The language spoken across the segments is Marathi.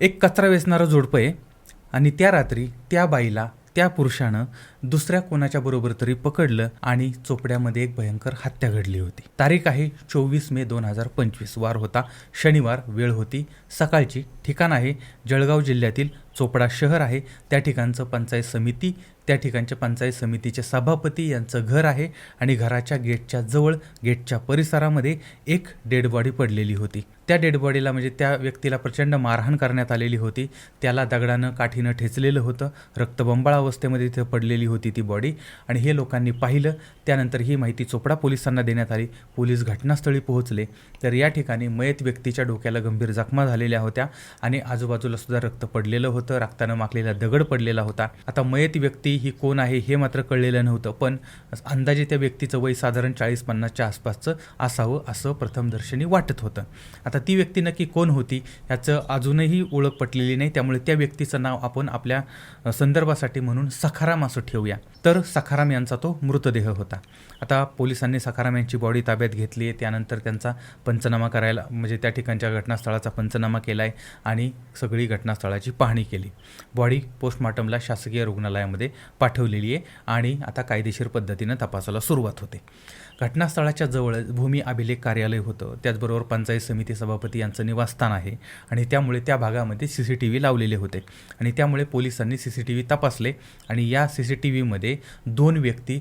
एक कचरा वेचणारं जोडपं आहे. आणि त्या रात्री त्या बाईला त्या पुरुषानं दुसऱ्या कोणाच्या बरोबर तरी पकडलं आणि चोपड्यामध्ये एक भयंकर हत्या घडली होती. तारीख आहे चोवीस मे दोन हजार पंचवीस. वार होता. शनिवार वेळ होती. सकाळची ठिकाण आहे जळगाव जिल्ह्यातील चोपडा शहर आहे. त्या ठिकाणचं पंचायत समिती त्या ठिकाणच्या पंचायत समितीचे सभापती यांचं घर आहे आणि घराच्या गेटच्या जवळ गेटच्या परिसरामध्ये एक डेड बॉडी पडलेली होती. त्या डेड बॉडीला म्हणजे त्या व्यक्तीला प्रचंड मारहाण करण्यात आलेली होती. त्याला दगडानं काठीनं ठेचलेलं होतं. रक्तबंबाळ अवस्थेमध्ये तिथे पडलेली होती. होती ती बॉडी आणि हे लोकांनी पाहिलं. त्यानंतर ही माहिती चोपडा पोलिसांना देण्यात आली. पोलीस घटनास्थळी पोहोचले. तर या ठिकाणी मयत व्यक्तीच्या डोक्याला गंभीर जखमा झालेल्या होत्या आणि आजूबाजूला सुद्धा रक्त पडलेलं होतं. रक्तानं माखलेला दगड पडलेला होता. आता मयत व्यक्ती ही कोण आहे हे मात्र कळलेलं नव्हतं. पण अंदाजे त्या व्यक्तीचं वय साधारण चाळीस पन्नासच्या आसपासचं असावं असं प्रथमदर्शनी वाटत होतं. आता ती व्यक्ती नक्की कोण होती याचं अजूनही ओळख पटलेली नाही. त्यामुळे त्या व्यक्तीचं नाव आपण आपल्या संदर्भासाठी म्हणून सखाराम असं ठेवूया. तर सखाराम यांचा तो मृतदेह होता. आता पोलिसांनी सखाराम यांची बॉडी ताब्यात घेतली आहे. त्यानंतर त्यांचा पंचनामा करायला म्हणजे त्या ठिकाणच्या घटनास्थळाचा पंचनामा केला आहे आणि सगळी घटनास्थळाची पाहणी केली. बॉडी पोस्टमॉर्टमला शासकीय रुग्णालयामध्ये पाठवलेली आहे आणि आता कायदेशीर पद्धतीनं तपासाला सुरुवात होते. घटनास्थळाच्या जवळ भूमी अभिलेख कार्यालय होतं. त्याचबरोबर पंचायत समिती सभापती यांचं निवासस्थान आहे आणि त्यामुळे त्या भागामध्ये सी सी टी व्ही लावलेले होते. आणि त्यामुळे पोलिसांनी सी सी टी व्ही तपासले आणि या सी सी टी टी व्हीमध्ये दोन व्यक्ती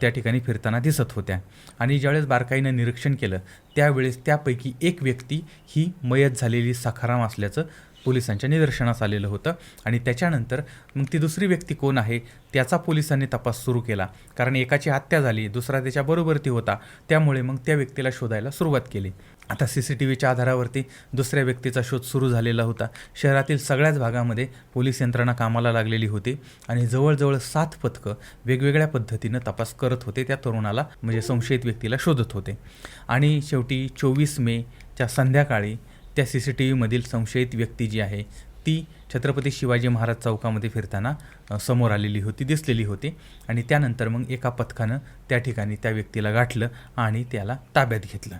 त्या ठिकाणी फिरताना दिसत होत्या. आणि ज्यावेळेस बारकाईनं निरीक्षण केलं त्यावेळेस त्यापैकी एक व्यक्ती ही मयत झालेली सखाराम असल्याचं पोलिसांच्या निदर्शनास आलेलं होतं. आणि त्याच्यानंतर मग ती दुसरी व्यक्ती कोण आहे त्याचा पोलिसांनी तपास सुरू केला. कारण एकाची हत्या झाली दुसरा त्याच्याबरोबरती होता. त्यामुळे मग त्या व्यक्तीला शोधायला सुरुवात केली. आता सी सी टी व्हीच्या आधारावरती दुसऱ्या व्यक्तीचा शोध सुरू झालेला होता. शहरातील सगळ्याच भागामध्ये पोलीस यंत्रणा कामाला लागलेली होती. आणि जवळजवळ सात पथकं वेगवेगळ्या पद्धतीनं तपास करत होते. त्या तरुणाला म्हणजे संशयित व्यक्तीला शोधत होते. आणि शेवटी चोवीस मेच्या संध्याकाळी त्या सी सी टी व्हीमधील संशयित व्यक्ती जी आहे ती छत्रपती शिवाजी महाराज चौकामध्ये फिरताना समोर आलेली होती दिसलेली होती आणि त्यानंतर मग एका पथकानं त्या ठिकाणी त्या व्यक्तीला गाठलं आणि त्याला ताब्यात घेतलं.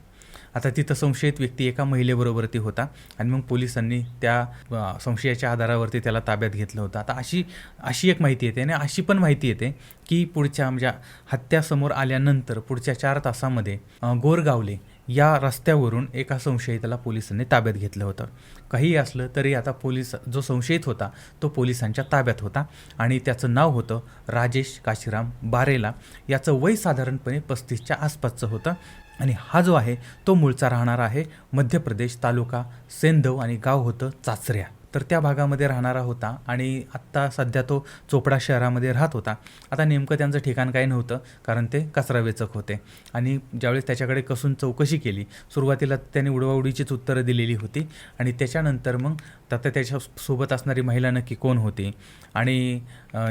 आता तिथं संशयित व्यक्ती एका महिलेबरोबरती होता आणि मग पोलिसांनी त्या संशयाच्या आधारावरती त्याला ताब्यात घेतलं होतं. आता अशी अशी एक माहिती येते आणि अशी पण माहिती येते की पुढच्या म्हणजे हत्यासमोर आल्यानंतर पुढच्या चार तासामध्ये गोरगावले या रस्त्यावरून एका संशयिताला पोलिसांनी ताब्यात घेतलं होतं. काही असलं तरी आता पोलीस जो संशयित होता तो पोलिसांच्या ताब्यात होता आणि त्याचं नाव होतं राजेश काशीराम बारेला. याचं वय साधारणपणे पस्तीसच्या आसपासचं होतं आणि हा जो आहे तो मूळचा राहणारा आहे मध्य प्रदेश तालुका सेंधव आणि गाव होतं चाचऱ्या. तर त्या भागामध्ये राहणारा होता आणि आत्ता सध्या तो चोपडा शहरामध्ये राहत होता. आता नेमकं त्यांचं ठिकाण काही नव्हतं कारण ते कचरा वेचक होते. आणि ज्यावेळेस त्याच्याकडे कसून चौकशी केली सुरुवातीला त्याने उडवाउडीचीच उत्तरं दिलेली होती. आणि त्याच्यानंतर मग आता त्याच्या सोबत असणारी महिला नक्की कोण होती? आणि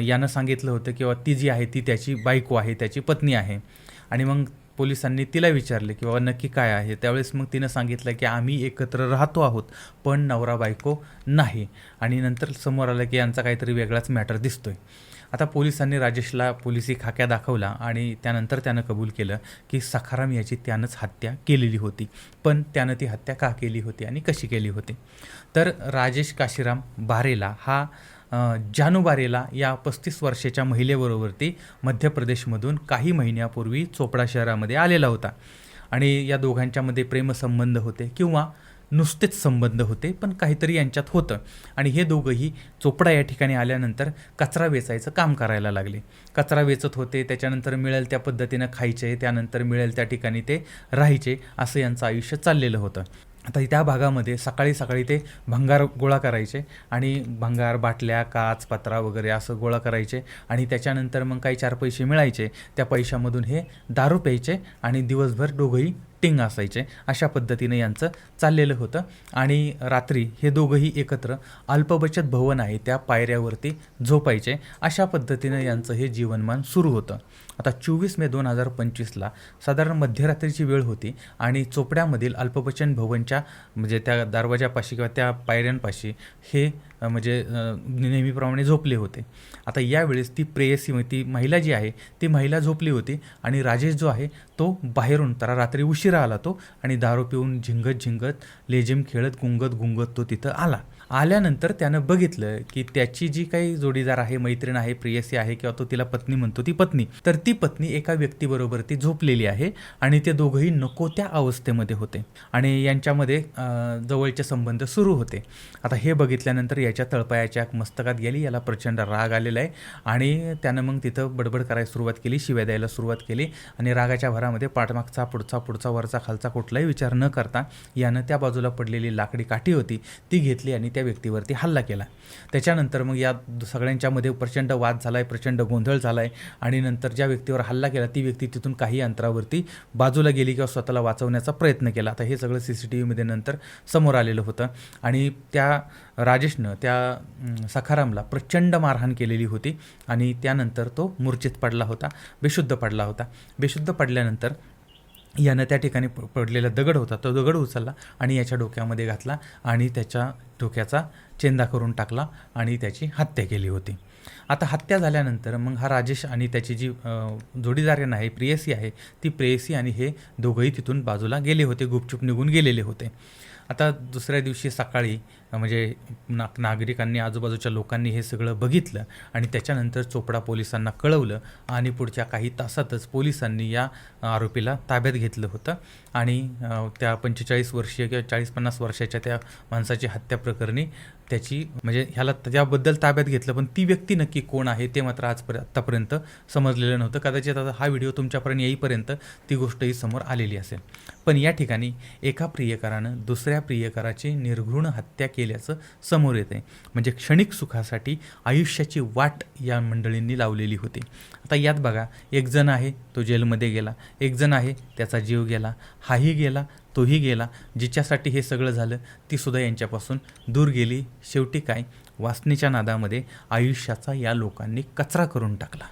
यानं सांगितलं होतं किंवा ती जी आहे ती त्याची बायको आहे त्याची पत्नी आहे. आणि मग पोलिसांनी तिला विचारले की बाबा नक्की काय आहे? त्यावेळेस मग तिनं सांगितलं की आम्ही एकत्र राहतो आहोत पण नवरा बायको नाही. आणि नंतर समोर आलं की यांचा काहीतरी वेगळाच मॅटर दिसतोय. आता पोलिसांनी राजेशला पोलिसी खाक्या दाखवला आणि त्यानंतर त्यानं कबूल केलं की सखाराम याची त्यानंच हत्या केलेली होती. पण त्यानं ती हत्या का केली होती आणि कशी केली होती? तर राजेश काशीराम बारेला हा जानुबारेला या पस्तीस वर्षाच्या महिलेबरोबरती मध्य प्रदेशमधून काही महिन्यापूर्वी चोपडा शहरामध्ये आलेला होता. आणि या दोघांच्यामध्ये प्रेमसंबंध होते किंवा नुसतेच संबंध होते पण काहीतरी यांच्यात होतं. आणि हे दोघंही चोपडा या ठिकाणी आल्यानंतर कचरा वेचायचं काम करायला लागले. कचरा वेचत होते त्याच्यानंतर मिळेल त्या पद्धतीनं खायचे त्यानंतर मिळेल त्या ठिकाणी ते राहायचे असं यांचं आयुष्य चाललेलं होतं. आता त्या भागामध्ये सकाळी सकाळी ते भंगार गोळा करायचे आणि भंगार बाटल्या काच पत्रा वगैरे असं गोळा करायचे आणि त्याच्यानंतर मग काही चार पैसे मिळायचे. त्या पैशामधून हे दारू प्यायचे आणि दिवसभर दोघंही टिंग असायचे. अशा पद्धतीनं यांचं चाललेलं होतं. आणि रात्री हे दोघंही एकत्र अल्पबचत भवन आहे त्या पायऱ्यावरती झोपायचे. अशा पद्धतीनं यांचं हे जीवनमान सुरू होतं. आता चोवीस मे दोन हजार पंचवीसला साधारण मध्यरात्रीची वेळ होती आणि चोपड्यामधील अल्पबचन भवनच्या म्हणजे त्या दरवाजापाशी किंवा त्या पायऱ्यांपाशी हे म्हणजे नेहमीप्रमाणे झोपले होते. आता यावेळेस ती प्रेयसी ती महिला जी आहे ती महिला झोपली होती आणि राजेश जो आहे तो बाहेरून तर रात्री उशीर आला तो आणि दारू पिऊन झिंगत झिंगत लेजिम खेळत गुंगत गुंगत तो तिथं आला. आल्यानंतर त्यानं बघितलं की त्याची जी काही जोडीदार आहे मैत्रीण आहे प्रियसी आहे किंवा तो तिला पत्नी म्हणतो ती पत्नी. तर ती पत्नी एका व्यक्तीबरोबर ती झोपलेली आहे आणि ते दोघंही नको त्या अवस्थेमध्ये होते आणि यांच्यामध्ये जवळचे संबंध सुरू होते. आता हे बघितल्यानंतर याच्या तळपायाच्या मस्तकात गेली याला प्रचंड राग आलेला आहे आणि त्यानं मग तिथं बडबड करायला सुरुवात केली शिव्या द्यायला सुरुवात केली आणि रागाच्या भरामध्ये पाठमागचा पुढचा पुढचा वरचा खालचा कुठलाही विचार न करता यानं त्या बाजूला पडलेली लाकडी काठी होती ती घेतली आणि त्या व्यक्तीवरती हल्ला केला. त्याच्यानंतर मग या दु- सगळ्यांच्यामध्ये प्रचंड वाद झाला आहे प्रचंड गोंधळ झाला आहे आणि नंतर ज्या व्यक्तीवर हल्ला केला ती व्यक्ती तिथून काही अंतरावरती बाजूला गेली किंवा स्वतःला वाचवण्याचा प्रयत्न केला. आता हे सगळं सी सी टी व्हीमध्ये नंतर समोर आलेलं होतं. आणि त्या राजेशनं त्या सखारामला प्रचंड मारहाण केलेली होती आणि त्यानंतर तो मूर्छित पडला होता बेशुद्ध पडला होता. बेशुद्ध पडल्यानंतर यानं त्या ठिकाणी पडलेला दगड होता. तो दगड उचलला आणि याच्या डोक्यामध्ये घातला आणि त्याच्या डोक्याचा चेंदा करून टाकला आणि त्याची हत्या केली होती. आता हत्या झाल्यानंतर मग हा राजेश आणि त्याची जी अ, आहे प्रेयसी आहे ती प्रेयसी आणि हे दोघंही तिथून बाजूला गेले होते गुपचूप निघून गेलेले होते. आता दुसऱ्या दिवशी सकाळी म्हणजे ना नागरिकांनी आजूबाजूच्या लोकांनी हे सगळं बघितलं आणि त्याच्यानंतर चोपडा पोलिसांना कळवलं आणि पुढच्या काही तासातच पोलिसांनी या आरोपीला ताब्यात घेतलं होतं आणि त्या पंचेचाळीस वर्षीय किंवा चाळीस पन्नास वर्षाच्या त्या माणसाची हत्या प्रकरणी त्याची म्हणजे ह्याला त्याबद्दल ताब्यात घेतलं पण ती व्यक्ती नक्की कोण आहे ते मात्र आजपर्यंत आत्तापर्यंत समजलेलं नव्हतं. कदाचित आता हा व्हिडिओ तुमच्यापर्यंत येईपर्यंत ती गोष्टही समोर आलेली असेल. पण या ठिकाणी एका प्रियकरानं दुसऱ्या प्रियकराची निर्घृण हत्या केल्याचं समोर येते म्हणजे क्षणिक सुखासाठी आयुष्याची वाट या मंडळींनी लावलेली होती. आता यात बघा एक जण आहे तो जेलमध्ये गेला. एक जण आहे त्याचा जीव गेला. हाही गेला तोही गेला जिच्यासाठी हे सगळं झालं ती सुद्धा यांच्यापासून दूर गेली. शेवटी काय? वासनेच्या नादामध्ये आयुष्याचा या लोकांनी कचरा करून टाकला.